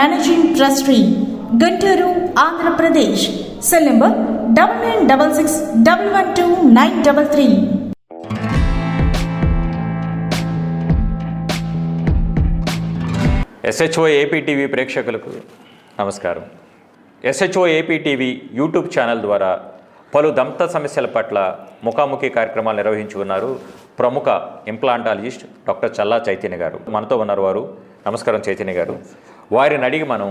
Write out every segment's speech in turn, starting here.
managing trustee Guntur Andhra Pradesh cell number double nine double six double one two nine double three SHO APTV ప్రేక్షకులకు నమస్కారం. SHO APTV YouTube channel ద్వారా పలు దంత సమస్యల పట్ల ముఖాముఖి కార్యక్రమాలు నిర్వహించి ఉన్నారు ప్రముఖ ఇంప్లాంటాలజిస్ట్ డాక్టర్ చల్లా చైతన్య గారు. మనతో ఉన్నారు వారు. నమస్కారం చైతన్య గారు. వారిని అడిగి మనం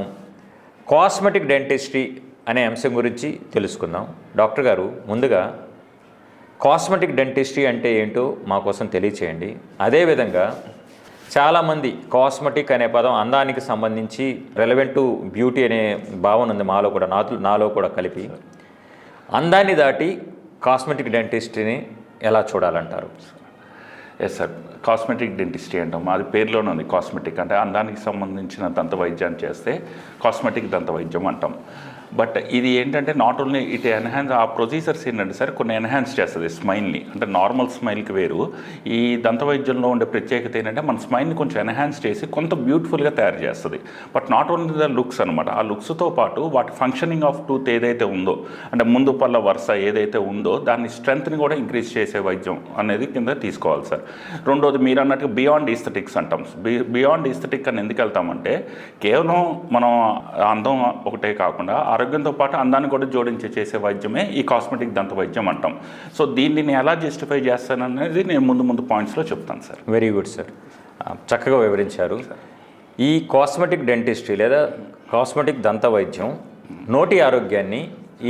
కాస్మెటిక్ డెంటిస్ట్రీ అనే అంశం గురించి తెలుసుకుందాం. డాక్టర్ గారు ముందుగా కాస్మెటిక్ డెంటిస్ట్రీ అంటే ఏంటో మా కోసం తెలియచేయండి. అదేవిధంగా చాలామంది కాస్మెటిక్ అనే పదం అందానికి సంబంధించి రెలవెంట్ టు బ్యూటీ అనే భావన ఉంది మాలో కూడా నాతో నాలో కూడా కలిపి. అందాన్ని దాటి కాస్మెటిక్ డెంటిస్ట్రీని ఎలా చూడాలంటారు? ఎస్ సార్ కాస్మెటిక్ డెంటిస్ట్రీ అంటాం. అది పేరులోనే ఉంది కాస్మెటిక్ అంటే అందానికి సంబంధించిన దంత వైద్యాన్ని చేస్తే కాస్మెటిక్ దంత వైద్యం అంటాం. బట్ ఇది ఏంటంటే నాట్ ఓన్లీ ఇట్ ఎన్హాన్స్ ఆ ప్రొసీజర్స్ ఏంటంటే సార్ కొన్ని ఎన్హాన్స్ చేస్తుంది స్మైల్ని అంటే నార్మల్ స్మైల్కి వేరు. ఈ దంత వైద్యంలో ఉండే ప్రత్యేకత ఏంటంటే మన స్మైల్ని కొంచెం ఎన్హాన్స్ చేసి కొంత బ్యూటిఫుల్గా తయారు చేస్తుంది. But not only the looks అనమాట ఆ లుక్స్తో పాటు వాటి ఫంక్షనింగ్ ఆఫ్ టూత్ ఏదైతే ఉందో అంటే ముందు పళ్ళ వరుస ఏదైతే ఉందో దాని స్ట్రెంత్ని కూడా ఇంక్రీజ్ చేసే వైద్యం అనేది కింద తీసుకోవాలి సార్. రెండోది మీరు అన్నట్టుగా బియాండ్ ఈస్థెటిక్స్ అంటాం. బియాండ్ ఈస్థెటిక్ అని ఎందుకు వెళ్తామంటే కేవలం మనం అందం ఒకటే కాకుండా ఆరోగ్యంతో పాటు అందాన్ని కూడా జోడించి చేసే వైద్యమే ఈ కాస్మెటిక్ దంత వైద్యం అంటాం. సో దీన్ని నేను ఎలా జస్టిఫై చేస్తాననేది నేను ముందు ముందు పాయింట్స్లో చెప్తాను సార్. వెరీ గుడ్ సార్ చక్కగా వివరించారు. ఈ కాస్మెటిక్ డెంటిస్ట్రీ లేదా కాస్మెటిక్ దంత వైద్యం నోటి ఆరోగ్యాన్ని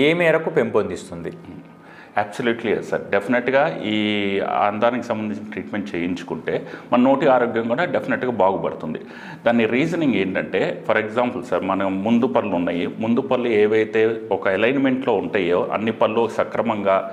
ఏ మేరకు పెంపొందిస్తుంది? అబ్సల్యూట్లీ సార్ డెఫినెట్గా ఈ అందానికి సంబంధించిన ట్రీట్మెంట్ చేయించుకుంటే మన నోటి ఆరోగ్యం కూడా డెఫినెట్గా బాగుపడుతుంది. దాని రీజనింగ్ ఏంటంటే ఫర్ ఎగ్జాంపుల్ సార్ మన ముందు పళ్ళు ఉన్నాయి. ముందు పళ్ళు ఏవైతే ఒక అలైన్మెంట్లో ఉంటాయో అన్ని పళ్ళు సక్రమంగా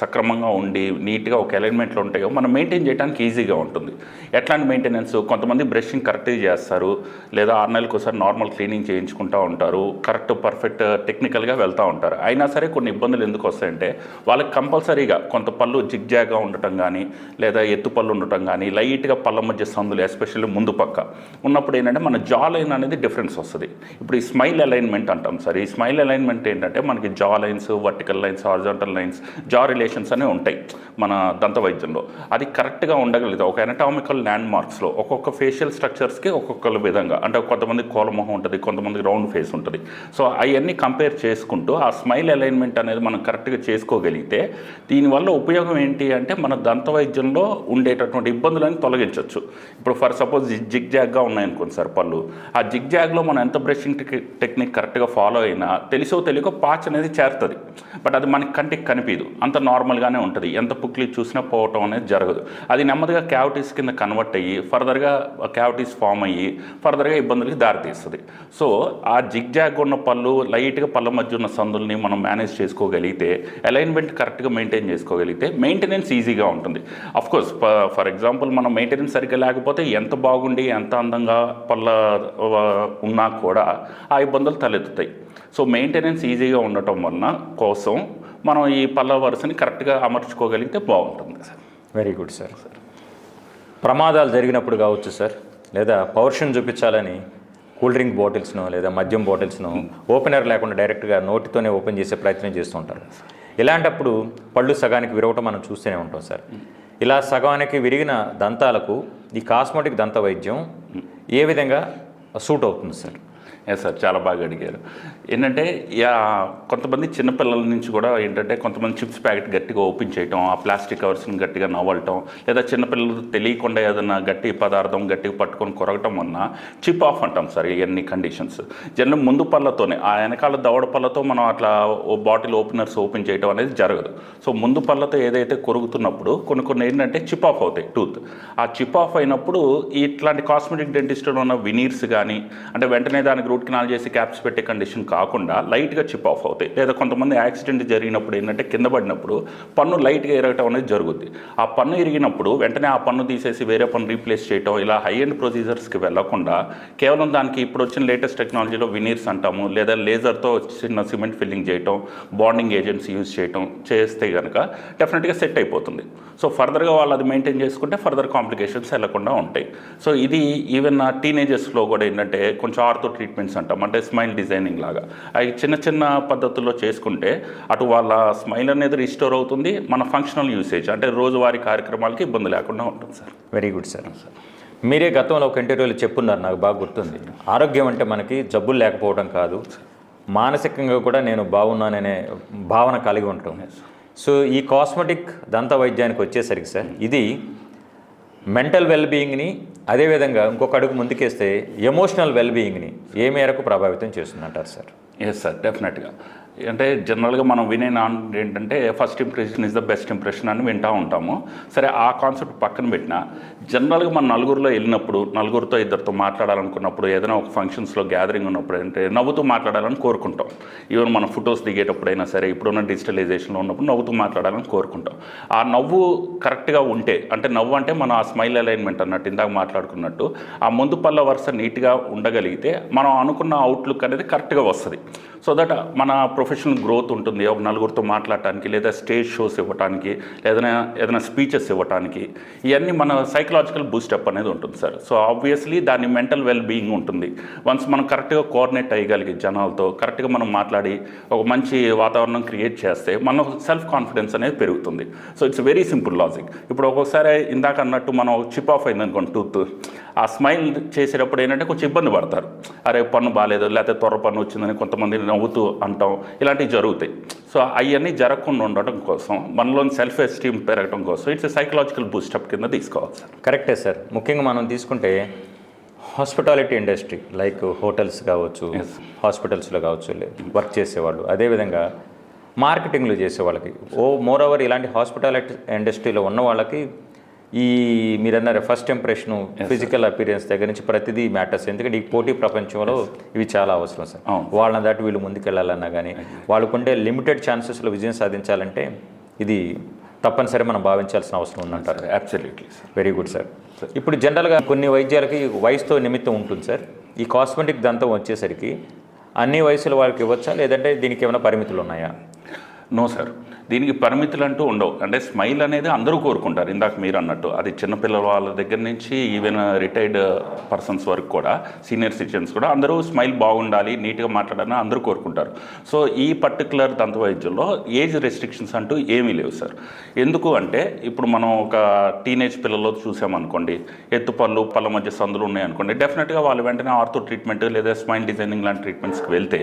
సక్రమంగా ఉండి నీట్గా ఒక అలైన్మెంట్లో ఉంటాయో మనం మెయింటైన్ చేయడానికి ఈజీగా ఉంటుంది. ఎట్లాంటి మెయింటెనెన్స్ కొంతమంది బ్రషింగ్ కరెక్ట్గా చేస్తారు. లేదా ఆరు నెలలకు ఒకసారి నార్మల్ క్లీనింగ్ చేయించుకుంటూ ఉంటారు. కరెక్ట్ పర్ఫెక్ట్ టెక్నికల్గా వెళ్తూ ఉంటారు. అయినా సరే కొన్ని ఇబ్బందులు ఎందుకు వస్తాయంటే వాళ్ళకి కంపల్సరీగా కొంత పళ్ళు జిగ్జాగ్గా ఉండటం కానీ లేదా ఎత్తు పళ్ళు ఉండటం కానీ లైట్గా పళ్ళ మధ్య సందులు ఎస్పెషల్లీ ముందు పక్క ఉన్నప్పుడు ఏంటంటే మన జా లైన్ అనేది డిఫరెన్స్ వస్తుంది. ఇప్పుడు ఈ స్మైల్ అలైన్మెంట్ అంటాం సార్. ఈ స్మైల్ అలైన్మెంట్ ఏంటంటే మనకి jaw lines vertical lines horizontal lines jaw relations అనేవి ఉంటాయి మన దంత వైద్యంలో. అది కరెక్ట్గా ఉండగలదు. ఒక ఎనటామికల్ ల్యాండ్ మార్క్స్లో ఒక్కొక్క ఫేషియల్ స్ట్రక్చర్స్కి ఒక్కొక్క విధంగా. అంటే కొంతమంది కోలమొహం ఉంటుంది కొంతమంది రౌండ్ ఫేస్ ఉంటుంది. సో అవన్నీ కంపేర్ చేసుకుంటూ ఆ స్మైల్ అలైన్మెంట్ అనేది మనం కరెక్ట్గా చేసుకోగలిగితే దీనివల్ల ఉపయోగం ఏంటి అంటే మన దంత వైద్యంలో ఉండేటటువంటి ఇబ్బందులను తొలగించవచ్చు ఇప్పుడు ఫర్ సపోజ్ జిగ్ జాగ్గా ఉన్నాయనుకోండి సార్ పళ్ళు. ఆ జిగ్ జాగ్లో మనం ఎంత బ్రషింగ్ టెక్నిక్ కరెక్ట్గా ఫాలో అయినా తెలిసో తెలియకో పాచ్ అనేది చేరుతుంది. బట్ అది మనకి కంటికి కనిపించదు అంత నార్మల్గానే ఉంటుంది. ఎంత పుక్లి చూసినా పోవటం అనేది జరగదు. అది నెమ్మదిగా క్యావిటీస్ కింద కన్వర్ట్ అయ్యి ఫర్దర్గా క్యావిటీస్ ఫామ్ అయ్యి ఫర్దర్గా ఇబ్బందులకి దారితీస్తుంది. సో ఆ జిగ్జాగ్ ఉన్న పళ్ళు లైట్గా పళ్ళ మధ్య ఉన్న సందుల్ని మనం మేనేజ్ చేసుకోగలిగితే అలైన్మెంట్ కరెక్ట్గా మెయింటైన్ చేసుకోగలిగితే మెయింటెనెన్స్ ఈజీగా ఉంటుంది. అఫ్కోర్స్ ఫర్ ఎగ్జాంపుల్ మనం మెయింటెనెన్స్ సరిగ్గా లేకపోతే ఎంత బాగుండి ఎంత అందంగా పళ్ళ ఉన్నా కూడా ఆ ఇబ్బందులు తలెత్తుతాయి. సో మెయింటెనెన్స్ ఈజీగా ఉండటం వలన కోసం మనం ఈ పళ్ళ వరుసని కరెక్ట్గా అమర్చుకోగలిగితే బాగుంటుంది sir. Very good sir sir ప్రమాదాలు జరిగినప్పుడు కావచ్చు సార్. లేదా పౌరుషం చూపించాలని కూల్ డ్రింక్ బాటిల్స్ను లేదా మద్యం బాటిల్స్ను ఓపెనర్ లేకుండా డైరెక్ట్గా నోటితోనే ఓపెన్ చేసే ప్రయత్నం చేస్తుంటారు ఇలాంటప్పుడు పళ్ళు సగానికి విరవటం మనం చూస్తూనే ఉంటాం సార్. ఇలా సగానికి విరిగిన దంతాలకు ఈ కాస్మెటిక్ దంత వైద్యం ఏ విధంగా సూట్ అవుతుంది సార్? ఎస్ సార్ చాలా బాగా అడిగారు. ఏంటంటే యా కొంతమంది చిన్నపిల్లల నుంచి కూడా ఏంటంటే కొంతమంది చిప్స్ ప్యాకెట్ గట్టిగా ఓపెన్ చేయటం ఆ ప్లాస్టిక్ కవర్స్ని గట్టిగా నవ్వటం లేదా చిన్నపిల్లలు తెలియకుండా ఏదైనా గట్టి పదార్థం గట్టిగా పట్టుకొని కొరగటం వలన చిప్ ఆఫ్ అంటాం సార్ ఇవన్నీ కండిషన్స్ జనరల్ ముందు పళ్ళతోనే ఆ వెనకాల దవడ పళ్ళతో మనం అట్లా ఓ బాటిల్ ఓపెనర్స్ ఓపెన్ చేయడం అనేది జరగదు. సో ముందు పళ్ళతో ఏదైతే కొరుగుతున్నప్పుడు కొన్ని కొన్ని ఏంటంటే చిప్ ఆఫ్ అవుతాయి టూత్. ఆ చిప్ ఆఫ్ అయినప్పుడు ఇట్లాంటి కాస్మెటిక్ డెంటిస్ట్లో ఉన్న వినీర్స్ కానీ అంటే వెంటనే దానికి రూట్ కెనాల్ చేసి క్యాప్స్ పెట్టే కండిషన్ కాకుండా లైట్గా చిప్ ఆఫ్ అవుతాయి. లేదా కొంతమంది యాక్సిడెంట్ జరిగినప్పుడు ఏంటంటే కింద పడినప్పుడు పన్ను లైట్గా ఎరగటం అనేది జరుగుద్ది. ఆ పన్ను ఇరిగినప్పుడు వెంటనే ఆ పన్ను తీసేసి వేరే పన్ను రీప్లేస్ చేయటం ఇలా హై ఎండ్ ప్రొసీజర్స్కి వెళ్ళకుండా కేవలం దానికి ఇప్పుడు వచ్చిన లేటెస్ట్ టెక్నాలజీలో వినీర్స్ అంటాము లేదా లేజర్తో చిన్న సిమెంట్ ఫిల్లింగ్ చేయటం బాండింగ్ ఏజెంట్స్ యూజ్ చేయటం చేస్తే కనుక డెఫినెట్గా సెట్ అయిపోతుంది. సో ఫర్దర్గా వాళ్ళు అది మెయింటైన్ చేసుకుంటే ఫర్దర్ కాంప్లికేషన్స్ వెళ్ళకుండా ఉంటాయి. సో ఇది ఈవెన్ టీనేజర్స్లో కూడా ఏంటంటే కొంచెం ఆర్థో ట్రీట్మెంట్స్ అంటాం. అంటే స్మైల్ డిజైనింగ్ లాగా. అవి చిన్న చిన్న పద్ధతుల్లో చేసుకుంటే అటు వాళ్ళ స్మైల్ అనేది రిస్టోర్ అవుతుంది మన ఫంక్షనల్ యూసేజ్ అంటే రోజువారీ కార్యక్రమాలకి ఇబ్బంది లేకుండా ఉంటుంది సార్. వెరీ గుడ్ సార్ మీరే గతంలో ఒక ఇంటర్వ్యూలో చెప్పున్నారు నాకు బాగా గుర్తుంది. ఆరోగ్యం అంటే మనకి జబ్బులు లేకపోవడం కాదు. మానసికంగా కూడా నేను బాగున్నాననే భావన కలిగి ఉంటాం. సో ఈ కాస్మెటిక్ దంత వైద్యానికి వచ్చేసరికి సార్ ఇది మెంటల్ వెల్బీయింగ్ని అదేవిధంగా ఇంకొక అడుగు ముందుకేస్తే ఎమోషనల్ వెల్బీయింగ్ని ఏ మేరకు ప్రభావితం చేస్తుందంటారు సార్? ఎస్ సార్ డెఫినెట్గా అంటే జనరల్గా మనం వినే నాన్ ఏంటంటే first impression is the best impression అని వింటూ ఉంటాము. సరే ఆ కాన్సెప్ట్ పక్కన పెట్టిన జనరల్గా మనం నలుగురిలో వెళ్ళినప్పుడు నలుగురితో ఇద్దరితో మాట్లాడాలనుకున్నప్పుడు ఏదైనా ఒక ఫంక్షన్స్లో గ్యాదరింగ్ ఉన్నప్పుడు అంటే నవ్వుతూ మాట్లాడాలని కోరుకుంటాం. ఈవెన్ మన ఫొటోస్ దిగేటప్పుడైనా సరే ఇప్పుడున్న డిజిటలైజేషన్లో ఉన్నప్పుడు నవ్వుతూ మాట్లాడాలని కోరుకుంటాం. ఆ నవ్వు కరెక్ట్గా ఉంటే అంటే నవ్వు అంటే మనం ఆ స్మైల్ అలైన్మెంట్ అన్నట్టు ఇందాక మాట్లాడుకున్నట్టు ఆ ముందు పళ్ళ వరుస నీట్గా ఉండగలిగితే మనం అనుకున్న అవుట్లుక్ అనేది కరెక్ట్గా వస్తుంది. సో దట్ మన ప్రొఫెషనల్ గ్రోత్ ఉంటుంది. ఒక నలుగురితో మాట్లాడటానికి లేదా స్టేజ్ షోస్ ఇవ్వడానికి ఏదైనా ఏదైనా స్పీచెస్ ఇవ్వడానికి ఇవన్నీ మన సైకలాజికల్ బూస్టప్ అనేది ఉంటుంది సార్. సో ఆబ్వియస్లీ దాని మెంటల్ వెల్ బీయింగ్ ఉంటుంది. వన్స్ మనం కరెక్ట్గా కోఆర్డినేట్ అయ్యగలిగే జనాలతో కరెక్ట్గా మనం మాట్లాడి ఒక మంచి వాతావరణం క్రియేట్ చేస్తే మన సెల్ఫ్ కాన్ఫిడెన్స్ అనేది పెరుగుతుంది. So it's very simple logic ఇప్పుడు ఒక్కొక్కసారి ఇందాక అన్నట్టు మనం చిప్ ఆఫ్ అయింది అనుకోండి టూత్ ఆ స్మైల్ చేసేటప్పుడు ఏంటంటే కొంచెం ఇబ్బంది పడతారు. అరే పన్ను బాగాలేదు లేకపోతే త్వర పన్ను వచ్చిందని కొంతమంది నవ్వుతూ అంటాం. ఇలాంటివి జరుగుతాయి. సో అవన్నీ జరగకుండా ఉండటం కోసం మనలోని సెల్ఫ్ ఎస్టీమ్ పెరగడం కోసం ఇట్స్ సైకలాజికల్ బూస్టప్ కింద తీసుకోవాలి సార్. కరెక్టే సార్. ముఖ్యంగా మనం తీసుకుంటే హాస్పిటాలిటీ ఇండస్ట్రీ లైక్ హోటల్స్ కావచ్చు. హాస్పిటల్స్లో కావచ్చు వర్క్ చేసేవాళ్ళు. అదేవిధంగా మార్కెటింగ్లు చేసే వాళ్ళకి ఓ మోర్ ఓవర్ ఇలాంటి హాస్పిటాలిటీ ఇండస్ట్రీలో ఉన్న వాళ్ళకి ఈ మీరన్నారు ఫస్ట్ ఇంప్రెషను ఫిజికల్ అపీరియన్స్ దగ్గర నుంచి ప్రతిదీ మ్యాటర్స్ ఎందుకంటే ఈ పోటీ ప్రపంచంలో ఇవి చాలా అవసరం సార్. వాళ్ళని దాటి వీళ్ళు ముందుకెళ్ళాలన్నా కానీ వాళ్ళకుండే లిమిటెడ్ ఛాన్సెస్లో విజయం సాధించాలంటే ఇది తప్పనిసరి మనం భావించాల్సిన అవసరం ఉందంటారు. Absolutely sir very good sir ఇప్పుడు జనరల్గా కొన్ని వైద్యాలకి వయసుతో నిమిత్తం ఉంటుంది సార్ ఈ కాస్మెటిక్ దంతం వచ్చేసరికి అన్ని వయసుల వాళ్ళకి ఇవ్వచ్చా? లేదంటే దీనికి ఏమైనా పరిమితులు ఉన్నాయా? నో సార్ దీనికి పరిమితులు అంటూ ఉండవు. అంటే స్మైల్ అనేది అందరూ కోరుకుంటారు. ఇందాక మీరు అన్నట్టు అది చిన్నపిల్లల వాళ్ళ దగ్గర నుంచి ఈవెన్ రిటైర్డ్ పర్సన్స్ వరకు కూడా సీనియర్ సిటిజన్స్ కూడా అందరూ స్మైల్ బాగుండాలి నీట్గా మాట్లాడాలని అందరూ కోరుకుంటారు. సో ఈ పర్టికులర్ దంత వైద్యంలో ఏజ్ రెస్ట్రిక్షన్స్ అంటూ ఏమీ లేవు సార్ ఎందుకు అంటే ఇప్పుడు మనం ఒక టీనేజ్ పిల్లల్లో చూసామనుకోండి ఎత్తు పళ్ళు పళ్ళ మధ్య సందులు ఉన్నాయనుకోండి డెఫినెట్గా వాళ్ళు వెంటనే ఆర్థో ట్రీట్మెంట్ లేదా స్మైల్ డిజైనింగ్ లాంటి ట్రీట్మెంట్స్కి వెళ్తే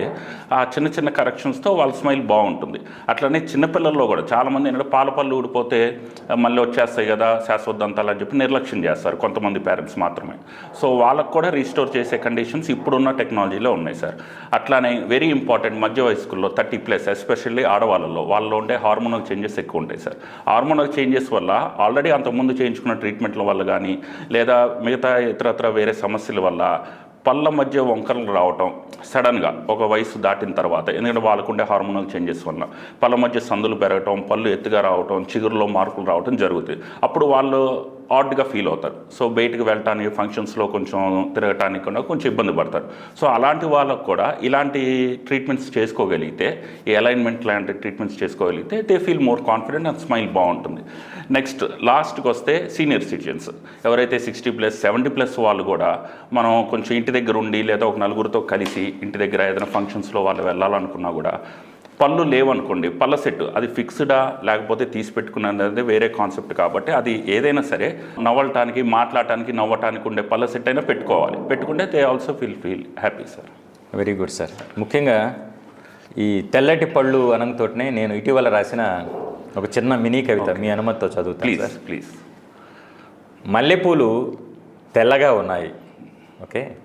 ఆ చిన్న చిన్న కరెక్షన్స్తో వాళ్ళ స్మైల్ బాగుంటుంది. అట్లనే చిన్నపిల్లల్లో కూడా చాలామంది ఏంటంటే పాల పళ్ళు ఊడిపోతే మళ్ళీ వచ్చేస్తాయి కదా శాశ్వతంతాలు అని చెప్పి నిర్లక్ష్యం చేస్తారు కొంతమంది పేరెంట్స్ మాత్రమే. సో వాళ్ళకు కూడా రీస్టోర్ చేసే కండిషన్స్ ఇప్పుడున్న టెక్నాలజీలో ఉన్నాయి సార్. అట్లానే వెరీ ఇంపార్టెంట్ మధ్య వయస్కుల్లో థర్టీ ప్లస్ ఎస్పెషల్లీ ఆడవాళ్ళలో వాళ్ళలో ఉండే హార్మోనల్ చేంజెస్ ఎక్కువ ఉంటాయి సార్. హార్మోనల్ చేంజెస్ వల్ల ఆల్రెడీ అంతకుముందు చేయించుకున్న ట్రీట్మెంట్ల వల్ల కానీ లేదా మిగతా ఇతరత్ర వేరే సమస్యల వల్ల పళ్ళ మధ్య వంకరలు రావటం సడన్గా ఒక వయసు దాటిన తర్వాత ఎందుకంటే వాళ్ళకుండే హార్మోనల్ చేంజెస్ వల్ల పళ్ళ మధ్య సందులు పెరగటం పళ్ళు ఎత్తుగా రావటం చిగురులో మార్పులు రావటం జరుగుతుంది. అప్పుడు వాళ్ళు ఆడ్గా ఫీల్ అవుతారు. సో బయటకు వెళ్ళటానికి ఫంక్షన్స్లో కొంచెం తిరగటానికి కూడా కొంచెం ఇబ్బంది పడతారు. సో అలాంటి వాళ్ళకు కూడా ఇలాంటి ట్రీట్మెంట్స్ చేసుకోగలిగితే ఈ అలైన్మెంట్ లాంటి ట్రీట్మెంట్స్ చేసుకోగలిగితే they feel more confident and smile బాగుంటుంది. నెక్స్ట్ లాస్ట్కి వస్తే సీనియర్ సిటిజన్స్ ఎవరైతే సిక్స్టీ ప్లస్ సెవెంటీ ప్లస్ వాళ్ళు కూడా మనం కొంచెం ఇంటి దగ్గర ఉండి లేదా ఒక నలుగురితో కలిసి ఇంటి దగ్గర ఏదైనా ఫంక్షన్స్లో వాళ్ళు వెళ్ళాలనుకున్నా కూడా పళ్ళు లేవనుకోండి పళ్ళ సెట్ అది ఫిక్స్డా లేకపోతే తీసి పెట్టుకున్నది వేరే కాన్సెప్ట్ కాబట్టి అది ఏదైనా సరే నవ్వటానికి మాట్లాడటానికి నవ్వటానికి ఉండే పళ్ళ సెట్ అయినా పెట్టుకోవాలి. పెట్టుకుంటే they also feel feel happy sir. Very good sir. ముఖ్యంగా ఈ తెల్లటి పళ్ళు అనంతోటనే నేను ఇటీవల రాసిన ఒక చిన్న మినీ కవిత మీ అనుమతితో చదువుతాను ప్లీజ్ సార్. ప్లీజ్. మల్లెపూలు తెల్లగా ఉన్నాయి ఓకే?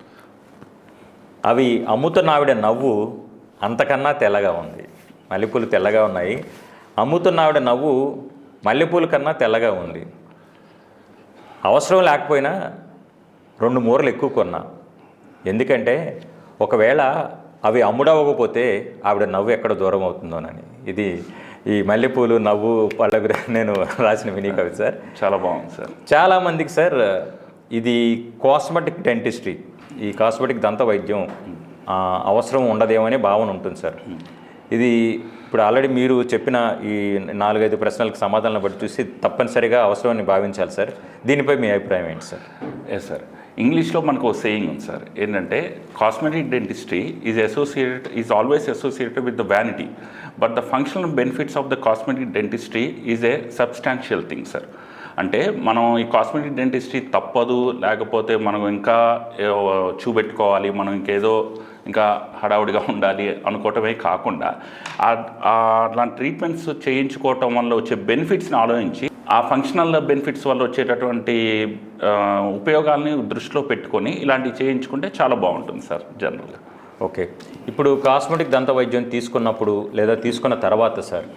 అవి అమ్ముతున్నావిడ నవ్వు అంతకన్నా తెల్లగా ఉంది. మల్లెపూలు తెల్లగా ఉన్నాయి. అమ్ముతున్నావిడ నవ్వు మల్లెపూల కన్నా తెల్లగా ఉంది. అవసరం లేకపోయినా రెండు మూరలు ఎక్కువ కొన్నా. ఎందుకంటే ఒకవేళ అవి అమ్ముడవ్వకపోతే ఆవిడ నవ్వు ఎక్కడ దూరం అవుతుందోనని. ఇది ఈ మల్లెపూలు నవ్వు పళ్ళ నేను రాసిన విని కవి సార్. చాలా బాగుంది సార్. చాలా మందికి సార్ ఇది కాస్మెటిక్ డెంటిస్ట్రీ. ఈ కాస్మెటిక్ దంత వైద్యం అవసరం ఉండదేమనే భావన ఉంటుంది సార్. ఇది ఇప్పుడు ఆల్రెడీ మీరు చెప్పిన ఈ నాలుగైదు ప్రశ్నలకు సమాధానం బట్టి చూసి తప్పనిసరిగా అవసరమని భావించాలి సార్. దీనిపై మీ అభిప్రాయం ఏంటి సార్? ఎస్ సార్ ఇంగ్లీష్లో మనకు ఒక సేయింగ్ ఉంది సార్. ఏంటంటే cosmetic dentistry is associated is always associated with the vanity but the functional benefits of the cosmetic dentistry is a substantial thing sir అంటే మనం ఈ కాస్మెటిక్ డెంటిస్ట్రీ తప్పదు లేకపోతే మనం ఇంకా చూపెట్టుకోవాలి మనం ఇంకేదో ఇంకా హడావుడిగా ఉండాలి అనుకోవటమే కాకుండా అట్లాంటి ట్రీట్మెంట్స్ చేయించుకోవటం వల్ల వచ్చే బెనిఫిట్స్ని ఆలోచించి ఆ ఫంక్షనల్ బెనిఫిట్స్ వల్ల వచ్చేటటువంటి ఉపయోగాల్ని దృష్టిలో పెట్టుకొని ఇలాంటివి చేయించుకుంటే చాలా బాగుంటుంది సార్ జనరల్గా ఓకే. ఇప్పుడు కాస్మెటిక్ దంత వైద్యం తీసుకున్నప్పుడు లేదా తీసుకున్న తర్వాత సార్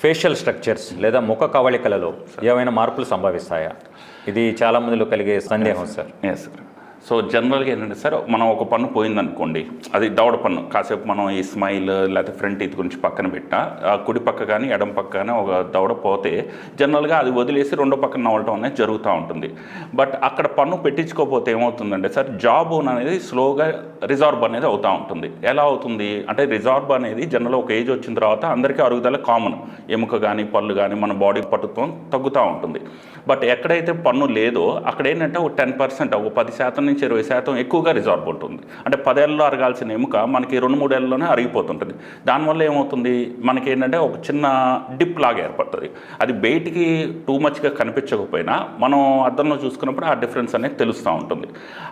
ఫేషియల్ స్ట్రక్చర్స్ లేదా ముఖ కవళికలలో ఏమైనా మార్పులు సంభవిస్తాయా? ఇది చాలా మందిలో కలిగే సందేహం సార్ ఎస్ సార్ సో జనరల్గా ఏంటంటే సార్ మనం ఒక పన్ను పోయిందనుకోండి అది దవడ పన్ను. కాసేపు మనం ఈ స్మైల్ లేకపోతే ఫ్రంట్ ఇది గురించి పక్కన పెట్టా ఆ కుడి పక్క కానీ ఎడం పక్క కానీ ఒక దవడ పోతే జనరల్గా అది వదిలేసి రెండో పక్కన నవ్వటం అనేది జరుగుతూ ఉంటుంది. బట్ అక్కడ పన్ను పెట్టించుకోకపోతే ఏమవుతుందంటే సార్ జాబ్ అనేది స్లోగా రిజార్బ్ అనేది అవుతూ ఉంటుంది. ఎలా అవుతుంది? అంటే రిజార్బ్ అనేది జనరల్ ఒక ఏజ్ వచ్చిన తర్వాత అందరికీ అరుగుదల కామన్. ఎముక కానీ పళ్ళు కానీ మన బాడీ పట్టుత్వం తగ్గుతూ ఉంటుంది. బట్ ఎక్కడైతే పన్ను లేదో అక్కడ ఏంటంటే ఒక టెన్ పర్సెంట్ ఒక పది శాతం నుంచి ఇరవై శాతం ఎక్కువగా రిజార్బ్ ఉంటుంది. అంటే పదేళ్ళలో అరగాల్సిన ఎముక మనకి రెండు మూడేళ్ళలోనే అరిగిపోతుంటుంది. దానివల్ల ఏమవుతుంది? మనకి ఏంటంటే ఒక చిన్న డిప్ లాగా ఏర్పడుతుంది. అది బయటికి టూ మచ్గా కనిపించకపోయినా మనం అద్దంలో చూసుకున్నప్పుడు ఆ డిఫరెన్స్ అనేది తెలుస్తూ ఉంటుంది.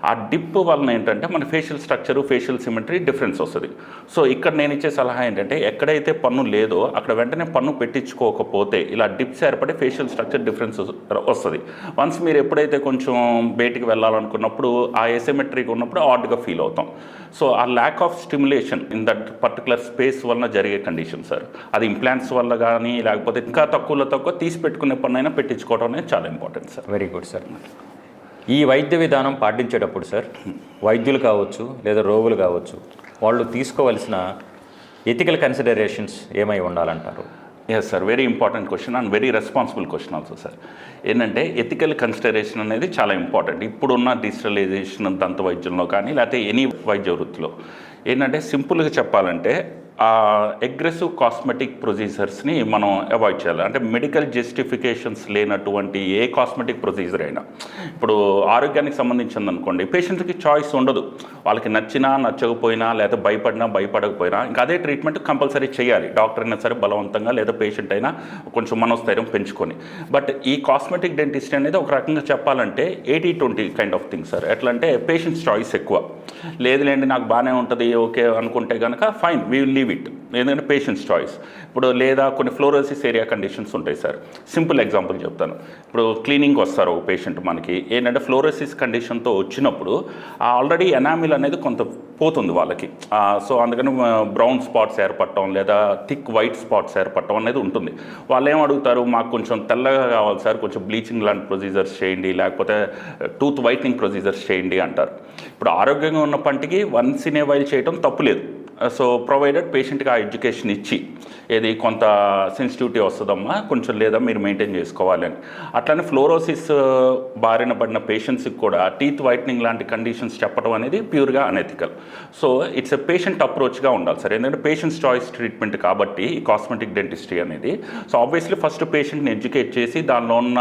ఆ డిప్ వలన ఏంటంటే మన facial structure facial symmetry difference వస్తుంది. సో ఇక్కడ నేను ఇచ్చే సలహా ఏంటంటే ఎక్కడైతే పన్ను లేదో అక్కడ వెంటనే పన్ను పెట్టించుకోకపోతే ఇలా డిప్స్ ఏర్పడి ఫేషియల్ స్ట్రక్చర్ డిఫరెన్స్ వస్తుంది. వన్స్ మీరు ఎప్పుడైతే కొంచెం బయటికి వెళ్ళాలనుకున్నప్పుడు ఆ ఎసిమెట్రీకి ఉన్నప్పుడు ఆడ్గా ఫీల్ అవుతాం. సో ఆ lack of stimulation in that particular space వలన జరిగే కండిషన్ సార్ అది ఇంప్లాంట్స్ వల్ల కానీ లేకపోతే ఇంకా తక్కువలో తక్కువ తీసి పెట్టుకునే పన్ను పెట్టించుకోవడం అనేది చాలా important sir very good sir ఈ వైద్య విధానం పాటించేటప్పుడు సార్ వైద్యులు కావచ్చు లేదా రోగులు కావచ్చు వాళ్ళు తీసుకోవలసిన ఎథికల్ కన్సిడరేషన్స్ ఏమై ఉండాలంటారు? Yes sir very important question and very responsible question also sir ఏంటంటే ఎథికల్ కన్సిడరేషన్ అనేది చాలా ఇంపార్టెంట్ ఇప్పుడున్న డిజిటలైజేషన్ దంత వైద్యంలో కానీ లేకపోతే ఎనీ వైద్య వృత్తిలో. ఏంటంటే సింపుల్గా చెప్పాలంటే ఆ అగ్రెసివ్ కాస్మెటిక్ ప్రొసీజర్స్ని మనం అవాయిడ్ చేయాలి. అంటే మెడికల్ జస్టిఫికేషన్స్ లేనటువంటి ఏ కాస్మెటిక్ ప్రొసీజర్ అయినా. ఇప్పుడు ఆరోగ్యానికి సంబంధించింది అనుకోండి పేషెంట్కి చాయిస్ ఉండదు. వాళ్ళకి నచ్చినా నచ్చకపోయినా లేదా భయపడినా భయపడకపోయినా ఇంకా అదే ట్రీట్మెంట్ కంపల్సరీ చేయాలి. డాక్టర్ అయినా సరే బలవంతంగా లేదా పేషెంట్ అయినా కొంచెం మనోస్థైర్యం పెంచుకొని. బట్ ఈ కాస్మెటిక్ డెంటిస్ట్ అనేది ఒక రకంగా చెప్పాలంటే eighty twenty kind of thing sir ఎట్లా అంటే పేషెంట్స్ చాయిస్ ఎక్కువ. లేదులేండి నాకు బాగానే ఉంటుంది ఓకే అనుకుంటే కనుక fine we will leave it ఎందుకంటే పేషెంట్స్ చాయిస్ ఇప్పుడు లేదా కొన్ని ఫ్లోరోసిస్ ఏరియా కండిషన్స్ ఉంటాయి సార్. సింపుల్ ఎగ్జాంపుల్ చెప్తాను. ఇప్పుడు క్లీనింగ్ వస్తారు ఒక పేషెంట్ మనకి. ఏంటంటే ఫ్లోరోసిస్ కండిషన్తో వచ్చినప్పుడు ఆల్రెడీ ఎనామిల్ అనేది కొంత పోతుంది వాళ్ళకి. సో అందుకని బ్రౌన్ స్పాట్స్ ఏర్పడటం లేదా థిక్ వైట్ స్పాట్స్ ఏర్పడటం అనేది ఉంటుంది. వాళ్ళు ఏం అడుగుతారు? మాకు కొంచెం తెల్లగా కావాలి సార్ కొంచెం బ్లీచింగ్ లాంటి ప్రొసీజర్స్ చేయండి లేకపోతే టూత్ వైట్నింగ్ ప్రొసీజర్స్ చేయండి అంటారు. ఇప్పుడు ఆరోగ్యంగా ఉన్న పంటికి వన్స్ ఇన్ ఏ వైల్ చేయడం తప్పులేదు సో ప్రొవైడెడ్ పేషెంట్కి ఆ ఎడ్యుకేషన్ ఇచ్చి ఏది కొంత సెన్సిటివిటీ వస్తుందమ్మా కొంచెం లేదా మీరు మెయింటైన్ చేసుకోవాలని అట్లానే ఫ్లోరోసిస్ uh, బారిన పడిన పేషెంట్స్కి కూడా టీత్ వైట్నింగ్ లాంటి కండిషన్స్ చెప్పడం అనేది ప్యూర్గా unethical so it's a patient అప్రోచ్గా ఉండాలి సార్. ఎందుకంటే పేషెంట్స్ చాయిస్ ట్రీట్మెంట్ కాబట్టి ఈ కాస్మెటిక్ డెంటిస్ట్రీ అనేది. సో ఆబ్వియస్లీ ఫస్ట్ పేషెంట్ని ఎడ్యుకేట్ చేసి దానిలో ఉన్న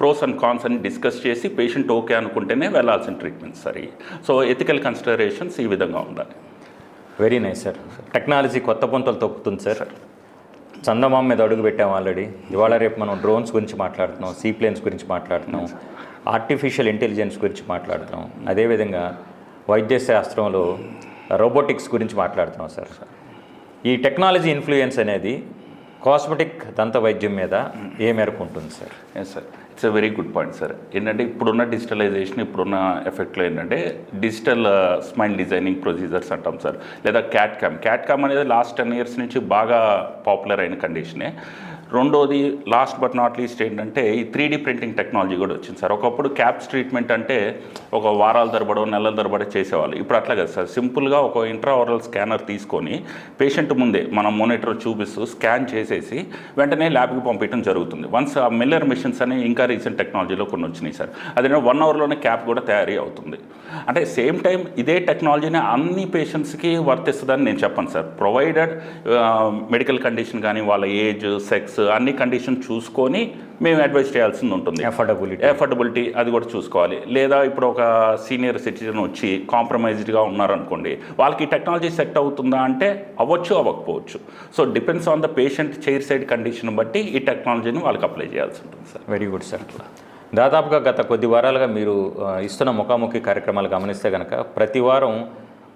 ప్రోస్ అండ్ కాన్స్ అని డిస్కస్ చేసి పేషెంట్ ఓకే అనుకుంటేనే వెళ్ళాల్సిన ట్రీట్మెంట్ సరే సో ఎథికల్ కన్సిడరేషన్స్ ఈ విధంగా ఉండాలి. వెరీ నైస్ సార్ టెక్నాలజీ కొత్త పొంతలు తొక్కుతుంది సార్ చందమామ మీద అడుగు పెట్టాం ఆల్రెడీ ఇవాళ రేపు మనం డ్రోన్స్ గురించి మాట్లాడుతున్నాం సీ ప్లేన్స్ గురించి మాట్లాడుతున్నాం ఆర్టిఫిషియల్ ఇంటెలిజెన్స్ గురించి మాట్లాడుతున్నాం. అదేవిధంగా వైద్య శాస్త్రంలో రోబోటిక్స్ గురించి మాట్లాడుతున్నాం సార్ ఈ టెక్నాలజీ ఇన్ఫ్లుయెన్స్ అనేది కాస్మెటిక్ దంత వైద్యం మీద ఏ మేరకు ఉంటుంది sir yes sir it's a very good point sir ఏంటంటే ఇప్పుడున్న డిజిటలైజేషన్ ఇప్పుడున్న ఎఫెక్ట్లో ఏంటంటే డిజిటల్ స్మైల్ డిజైనింగ్ ప్రొసీజర్స్ అంటాం సార్ లేదా క్యాట్ క్యామ్ క్యాట్ క్యామ్ అనేది లాస్ట్ టెన్ ఇయర్స్ నుంచి బాగా పాపులర్ అయిన కండిషనే రెండోది లాస్ట్ బట్ నాట్ లీస్ట్ ఏంటంటే ఈ త్రీ డీ ప్రింటింగ్ టెక్నాలజీ కూడా వచ్చింది సార్. ఒకప్పుడు క్యాప్స్ ట్రీట్మెంట్ అంటే ఒక వారాల తరబడో నెలల తరబడి చేసేవాళ్ళు. ఇప్పుడు అట్లా కదా సార్. సింపుల్గా ఒక ఇంట్రావరల్ స్కానర్ తీసుకొని పేషెంట్ ముందే మనం మోనిటర్ చూపిస్తూ స్కాన్ చేసేసి వెంటనే ల్యాబ్కి పంపించడం జరుగుతుంది. వన్స్ ఆ మిల్లర్ మిషన్స్ అని ఇంకా రీసెంట్ టెక్నాలజీలో కొన్ని వచ్చినాయి సార్. అదే వన్ అవర్లోనే క్యాప్ కూడా తయారీ అవుతుంది. అంటే సేమ్ టైం ఇదే టెక్నాలజీని అన్ని పేషెంట్స్కి వర్తిస్తుందని నేను చెప్పను సార్. ప్రొవైడెడ్ మెడికల్ కండిషన్ కానీ వాళ్ళ ఏజ్ సెక్స్ అన్ని కండిషన్ చూసుకొని మేము అడ్వైస్ చేయాల్సింది ఉంటుంది. Affordability. ఎఫర్డబిలిటీ అది కూడా చూసుకోవాలి. లేదా ఇప్పుడు ఒక సీనియర్ సిటిజన్ వచ్చి కాంప్రమైజ్డ్గా ఉన్నారనుకోండి వాళ్ళకి ఈ టెక్నాలజీ సెట్ అవుతుందా అంటే అవ్వచ్చు అవ్వకపోవచ్చు. So depends on the patient chair side condition బట్టి ఈ టెక్నాలజీని వాళ్ళకి అప్లై చేయాల్సి ఉంటుంది సార్ వెరీ గుడ్ సార్ దాదాపుగా గత కొద్ది వారాలుగా మీరు ఇస్తున్న ముఖాముఖి కార్యక్రమాలు గమనిస్తే కనుక ప్రతి వారం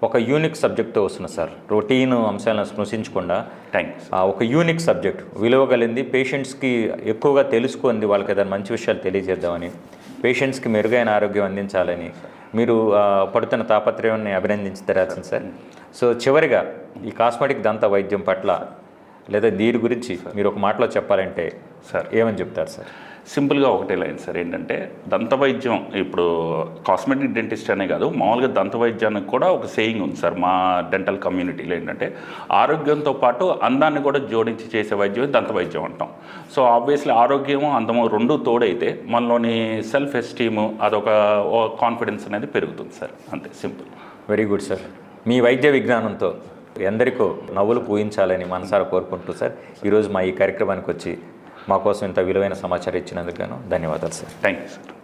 ఒక యూనిక్ సబ్జెక్ట్తో వస్తున్నారు సార్. రొటీన్ అంశాలను స్పృశించకుండా థ్యాంక్స్ ఆ, ఒక యూనిక్ సబ్జెక్ట్ విలువ కలిగింది. పేషెంట్స్కి ఎక్కువగా తెలుసుకుంది వాళ్ళకి ఏదైనా మంచి విషయాలు తెలియజేద్దామని పేషెంట్స్కి మెరుగైన ఆరోగ్యం అందించాలని మీరు పడుతున్న తాపత్రయాన్ని అభినందించి తెరాల్సింది సార్. సో చివరిగా ఈ కాస్మెటిక్ దంత వైద్యం పట్ల లేదా దీని గురించి మీరు ఒక మాటలో చెప్పాలంటే సార్ ఏమని చెప్తారు సార్? సింపుల్గా ఒకటే లైన్ సార్ ఏంటంటే దంత వైద్యం ఇప్పుడు కాస్మెటిక్ డెంటిస్ట్ అనే కాదు మామూలుగా దంత వైద్యానికి కూడా ఒక సేయింగ్ ఉంది సార్ మా డెంటల్ కమ్యూనిటీలో ఏంటంటే ఆరోగ్యంతో పాటు అందాన్ని కూడా జోడించి చేసే వైద్యం దంత వైద్యం అంటాం. సో ఆబ్వియస్లీ ఆరోగ్యము అందము రెండు తోడైతే మనలోని సెల్ఫ్ ఎస్టీము అదొక కాన్ఫిడెన్స్ అనేది పెరుగుతుంది సార్ అంతే సింపుల్. Very good sir. మీ వైద్య విజ్ఞానంతో ఎందరికో నవ్వులు పూయించాలని మనసారా కోరుకుంటూ సార్ ఈరోజు మా ఈ కార్యక్రమానికి వచ్చి మా కోసం ఇంత విలువైన సమాచారం ఇచ్చినందుకు గాను ధన్యవాదాలు సార్. Thank you sir